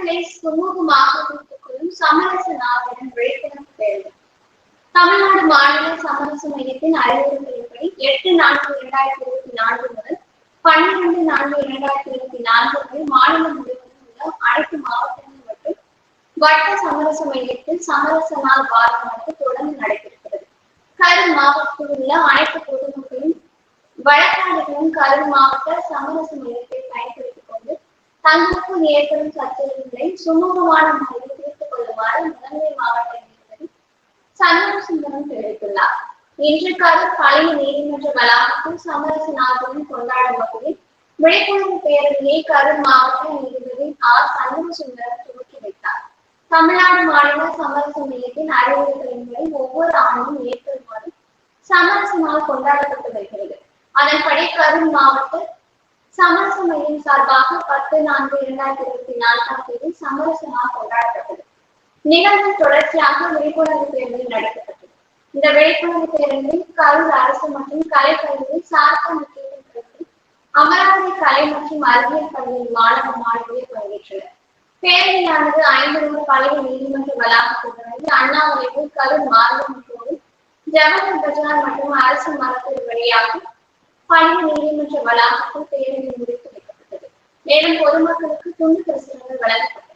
வழக்குகளை சுமூகமாக தீர்த்துக் சமரச நாளுடன் விழிப்புணர்வு பேரணி தமிழ்நாடு மாநில சமரச மையத்தின் அறிவுறுத்தலின்படி எட்டு நான்கு இரண்டாயிரத்தி இருபத்தி நான்கு முதல் பன்னிரண்டு நான்கு இரண்டாயிரத்தி இருபத்தி நான்கு வரை மாநிலம் முழுவதும் உள்ள அனைத்து மாவட்டங்கள் மற்றும் வட்ட சமரச மையத்தில் சமரச நாள் வாரமானது தொடர்ந்து நடைபெறுகிறது. கரூர் மாவட்டத்தில் உள்ள அனைத்து பொதுமக்களும் வழக்காடுகளும் கரூர் மாவட்ட சமரச மையத்தில் கொண்டு ஏற்படும் சச்சரவுகளை சுமூகமான முறையில் தீர்த்துக் கொள்ளுமாறு முதன்மை மாவட்ட நீதிபதி சண்முக சுந்தரம் தெரிவித்துள்ளார். இன்று காலை பழைய நீதிமன்ற வளாகத்தில் சமரச நாளுடன் கொண்டாடும் வகையில் விழிப்புணர்வு பேரணியை கரூர் மாவட்ட நீதிபதி ஆர் சண்முக சுந்தரம் துவக்கி வைத்தார். தமிழ்நாடு மாநில சமரச மையத்தின் அறிவுறுத்தலின்படி ஒவ்வொரு ஆண்டும் ஏப்ரல் மாதம் சமரச நாள் கொண்டாடப்பட்டு வருகிறது. அதன்படி கரூர் மாவட்ட சமரச மையம் சார்பாக பத்து நான்கு இரண்டாயிரத்தி இருபத்தி நான்காம் தேதி சமரச கொண்டாடப்பட்டது. நிகழ்வு தொடர்ச்சியாக விழிப்புணர்வு பேரணி நடத்தப்பட்டது. இந்த விழிப்புணர்வு பேரணியில் கரூர் அரசு மற்றும் கலைக்கல்லூரி சார்பு முக்கியத்துவம் அமராவதி கலை மற்றும் அறிவியல் பள்ளியின் மாணவ மாணவியர் பங்கேற்றனர் பேரணியானது ஐந்து நூறு பழைய நீதிமன்ற வளாகத்தில் தொடங்கி அண்ணாமலைக்கு கரூர் மார்க்கம் கோவில் ஜவஹர் பஜார் மற்றும் அரசு மரத்தில் வழியாக பழைய நீதிமன்ற வளாகத்தில் பேரணி முடித்து வைக்கப்பட்டது. மேலும் பொதுமக்களுக்கு துண்டு பிரசுரங்கள் வழங்கப்பட்டது.